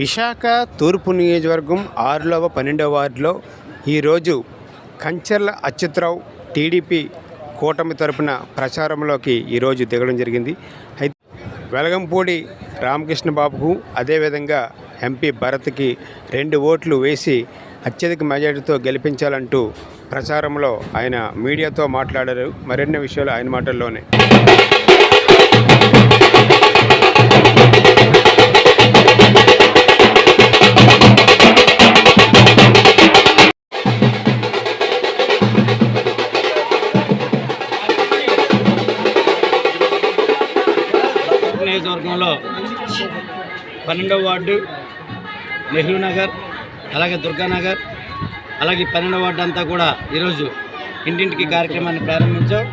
విశాఖ తూర్పు నియోజకవర్గం ఆరులవ పన్నెండవ వార్డులో ఈరోజు కంచర్ల అచ్యుతరావు టీడీపీ కూటమి తరపున ప్రచారంలోకి ఈరోజు దిగడం జరిగింది. అయితే వెలగంపూడి రామకృష్ణ బాబుకు అదేవిధంగా ఎంపీ భరత్కి రెండు ఓట్లు వేసి అత్యధిక మెజార్టీతో గెలిపించాలంటూ ప్రచారంలో ఆయన మీడియాతో మాట్లాడారు. మరిన్ని విషయాలు ఆయన మాటల్లోనే. నియోజకవర్గంలో పన్నెండవ వార్డు నెహ్రూ నగర్ అలాగే దుర్గానగర్ అలాగే పన్నెండవ వార్డు అంతా కూడా ఈరోజు ఇంటింటికి కార్యక్రమాన్ని ప్రారంభించాం.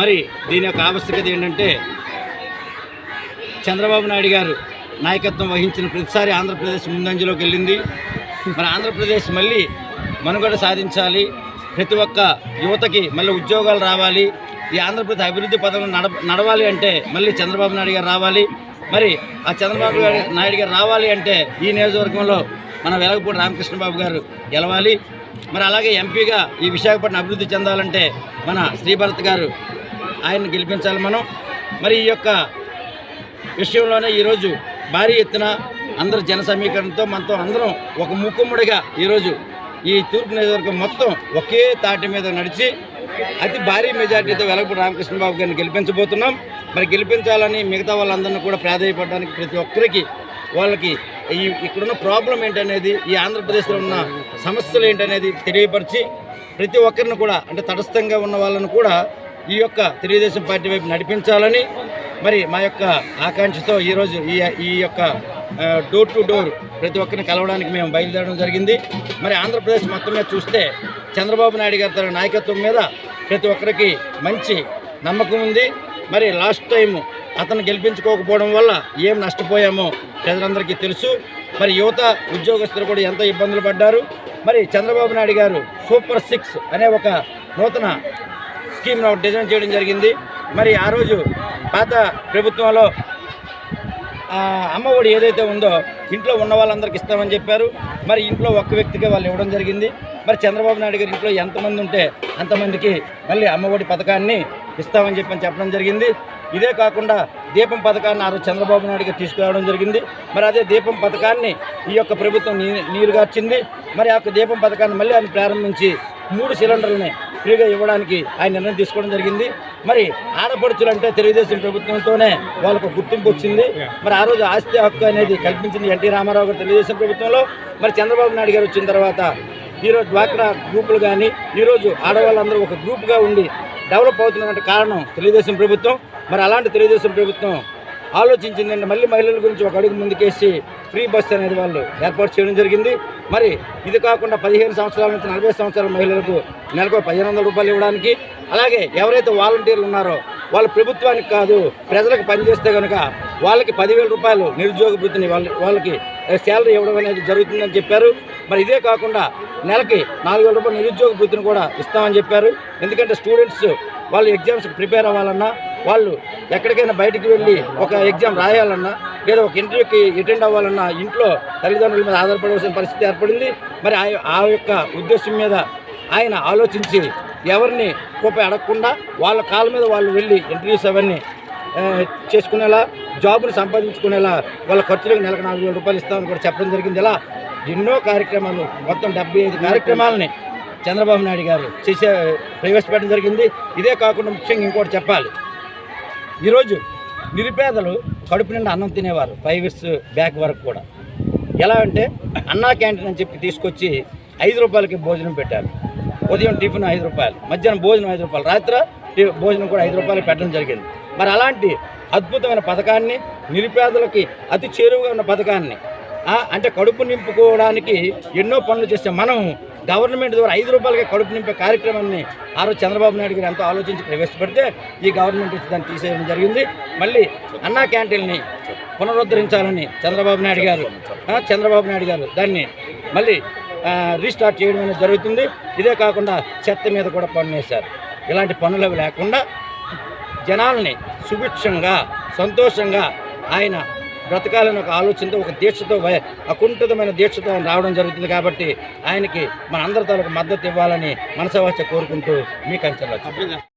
మరి దీని యొక్క ఆవశ్యకత ఏంటంటే చంద్రబాబు నాయుడు గారు నాయకత్వం వహించిన ప్రతిసారి ఆంధ్రప్రదేశ్ ముందంజలోకి వెళ్ళింది. మరి ఆంధ్రప్రదేశ్ మళ్ళీ మనుగడ సాధించాలి. ప్రతి ఒక్క యువతకి మళ్ళీ ఉద్యోగాలు రావాలి. ఈ ఆంధ్రప్రదేశ్ అభివృద్ధి పథకం నడ నడవాలి అంటే మళ్ళీ చంద్రబాబు నాయుడు గారు రావాలి. మరి ఆ చంద్రబాబు నాయుడు గారు రావాలి అంటే ఈ నియోజకవర్గంలో మన వెలగపూడి రామకృష్ణబాబు గారు గెలవాలి. మరి అలాగే ఎంపీగా ఈ విశాఖపట్నం అభివృద్ధి చెందాలంటే మన శ్రీభరత్ గారు ఆయన్ని గెలిపించాలి మనం. మరి ఈ యొక్క విషయంలోనే ఈరోజు భారీ ఎత్తున అందరు జన సమీకరణతో మనతో అందరం ఒక ముక్కుముడిగా ఈరోజు ఈ తూర్పు నియోజకవర్గం మొత్తం ఒకే తాటి మీద నడిచి అతి భారీ మెజార్టీతో వెలగపూడి రామకృష్ణబాబు గారిని గెలిపించబోతున్నాం. మరి గెలిపించాలని మిగతా వాళ్ళందరినీ కూడా ప్రాధాయపడడానికి ప్రతి ఒక్కరికి వాళ్ళకి ఈ ఇక్కడున్న ప్రాబ్లం ఏంటనేది ఈ ఆంధ్రప్రదేశ్లో ఉన్న సమస్యలు ఏంటనేది తెలియపరిచి ప్రతి ఒక్కరిని కూడా అంటే తటస్థంగా ఉన్న వాళ్ళను కూడా ఈ యొక్క తెలుగుదేశం పార్టీ వైపు నడిపించాలని మరి మా యొక్క ఆకాంక్షతో ఈరోజు ఈ ఈ యొక్క డోర్ టు డోర్ ప్రతి ఒక్కరిని కలవడానికి మేము బయలుదేరడం జరిగింది. మరి ఆంధ్రప్రదేశ్ మొత్తం మీద చూస్తే చంద్రబాబు నాయుడు గారి నాయకత్వం మీద ప్రతి ఒక్కరికి మంచి నమ్మకం ఉంది. మరి లాస్ట్ టైం అతను గెలిపించుకోకపోవడం వల్ల ఏం నష్టపోయామో ప్రజలందరికీ తెలుసు. మరి యువత ఉద్యోగస్తులు కూడా ఎంత ఇబ్బందులు పడ్డారు. మరి చంద్రబాబు నాయుడు గారు సూపర్ సిక్స్ అనే ఒక నూతన స్కీమ్ డిజైన్ చేయడం జరిగింది. మరి ఆ రోజు పాత ప్రభుత్వంలో అమ్మఒడి ఏదైతే ఉందో ఇంట్లో ఉన్న వాళ్ళందరికీ ఇస్తామని చెప్పారు. మరి ఇంట్లో ఒక్క వ్యక్తికి వాళ్ళు ఇవ్వడం జరిగింది. మరి చంద్రబాబు నాయుడు గారి ఇంట్లో ఎంతమంది ఉంటే అంతమందికి మళ్ళీ అమ్మఒడి పథకాన్ని ఇస్తామని చెప్పని చెప్పడం జరిగింది. ఇదే కాకుండా దీపం పథకాన్ని ఆ రోజు చంద్రబాబు నాయుడుగా తీసుకురావడం జరిగింది. మరి అదే దీపం పథకాన్ని ఈ యొక్క ప్రభుత్వం నీ నీరుగార్చింది. మరి ఆ యొక్క దీపం పథకాన్ని మళ్ళీ ఆయన ప్రారంభించి మూడు సిలిండర్లని ఫ్రీగా ఇవ్వడానికి ఆయన నిర్ణయం తీసుకోవడం జరిగింది. మరి ఆడపడుచులు అంటే తెలుగుదేశం ప్రభుత్వంతోనే వాళ్ళకు గుర్తింపు వచ్చింది. మరి ఆ రోజు ఆస్తి హక్కు అనేది కల్పించింది ఎన్టీ రామారావు గారు తెలుగుదేశం ప్రభుత్వంలో. మరి చంద్రబాబు నాయుడు గారు వచ్చిన తర్వాత ఈరోజు డ్వాక్రా గ్రూపులు కానీ ఈరోజు ఆడవాళ్ళందరూ ఒక గ్రూప్గా ఉండి డెవలప్ అవుతున్నటువంటి కారణం తెలుగుదేశం ప్రభుత్వం. మరి అలాంటి తెలుగుదేశం ప్రభుత్వం ఆలోచించిందంటే మళ్ళీ మహిళల గురించి ఒక అడుగు ముందుకేసి ఫ్రీ బస్ అనేది వాళ్ళు ఏర్పాటు చేయడం జరిగింది. మరి ఇది కాకుండా పదిహేను సంవత్సరాల నుంచి నలభై సంవత్సరాల మహిళలకు నెలకు పదిహేను వందల రూపాయలు ఇవ్వడానికి అలాగే ఎవరైతే వాలంటీర్లు ఉన్నారో వాళ్ళు ప్రభుత్వానికి కాదు ప్రజలకు పనిచేస్తే కనుక వాళ్ళకి పదివేల రూపాయలు నిరుద్యోగ వృత్తిని వాళ్ళ వాళ్ళకి శాలరీ ఇవ్వడం అనేది జరుగుతుందని చెప్పారు. మరి ఇదే కాకుండా నెలకి నాలుగు వేల రూపాయలు నిరుద్యోగ వృత్తిని కూడా ఇస్తామని చెప్పారు. ఎందుకంటే స్టూడెంట్స్ వాళ్ళు ఎగ్జామ్స్కి ప్రిపేర్ అవ్వాలన్నా వాళ్ళు ఎక్కడికైనా బయటికి వెళ్ళి ఒక ఎగ్జామ్ రాయాలన్నా లేదా ఒక ఇంటర్వ్యూకి అటెండ్ అవ్వాలన్నా ఇంట్లో తల్లిదండ్రుల మీద ఆధారపడవలసిన పరిస్థితి ఏర్పడింది. మరి ఆ- ఆ యొక్క ఉద్దేశం మీద ఆయన ఆలోచించి ఎవరిని రూపాయి అడగకుండా వాళ్ళ కాళ్ళ మీద వాళ్ళు వెళ్ళి ఇంటర్వ్యూస్ అవన్నీ చేసుకునేలా జాబుని సంపాదించుకునేలా వాళ్ళ ఖర్చులకు నెలకు నాలుగు వేల రూపాయలు ఇస్తామని కూడా చెప్పడం జరిగింది. ఇలా ఎన్నో కార్యక్రమాలు మొత్తం డెబ్బై ఐదు కార్యక్రమాలని చంద్రబాబు నాయుడు గారు చేసే ప్రవేశపెట్టడం జరిగింది. ఇదే కాకుండా ముఖ్యంగా ఇంకోటి చెప్పాలి. ఈరోజు నిరుపేదలు కడుపు నిండా అన్నం తినేవారు ఫైవ్ ఇయర్స్ బ్యాక్ వరకు కూడా. ఎలా అంటే అన్నా క్యాంటీన్ అని చెప్పి తీసుకొచ్చి ఐదు రూపాయలకి భోజనం పెట్టారు. ఉదయం టిఫిన్ ఐదు రూపాయలు మధ్యాహ్నం భోజనం ఐదు రూపాయలు రాత్రి భోజనం కూడా ఐదు రూపాయలు పెట్టడం జరిగింది. మరి అలాంటి అద్భుతమైన పథకాన్ని నిరుపేదలకి అతి చేరువుగా ఉన్న పథకాన్ని అంటే కడుపు నింపుకోవడానికి ఎన్నో పనులు చేస్తే మనం గవర్నమెంట్ ద్వారా ఐదు రూపాయలకి కడుపు నింపే కార్యక్రమాన్ని ఆ రోజు చంద్రబాబు నాయుడు గారు ఎంతో ఆలోచించి ప్రవేశపెడితే ఈ గవర్నమెంట్ వచ్చి దాన్ని తీసేయడం జరిగింది. మళ్ళీ అన్నా క్యాంటీన్ని పునరుద్ధరించాలని చంద్రబాబు నాయుడు గారు చంద్రబాబు నాయుడు గారు దాన్ని మళ్ళీ రీస్టార్ట్ చేయడం అనేది జరుగుతుంది. ఇదే కాకుండా చెత్త మీద కూడా పన్ను వేశారు. ఇలాంటి పనులు అవి లేకుండా జనాల్ని సుభిక్షంగా సంతోషంగా ఆయన బ్రతకాలని ఒక ఆలోచనతో ఒక దీక్షతో అకుంఠితమైన దీక్షతో ఆయన రావడం జరుగుతుంది కాబట్టి ఆయనకి మన అందరి తాలూకు మద్దతు ఇవ్వాలని మనసవాచ కోరుకుంటూ మీ కంచెల్లో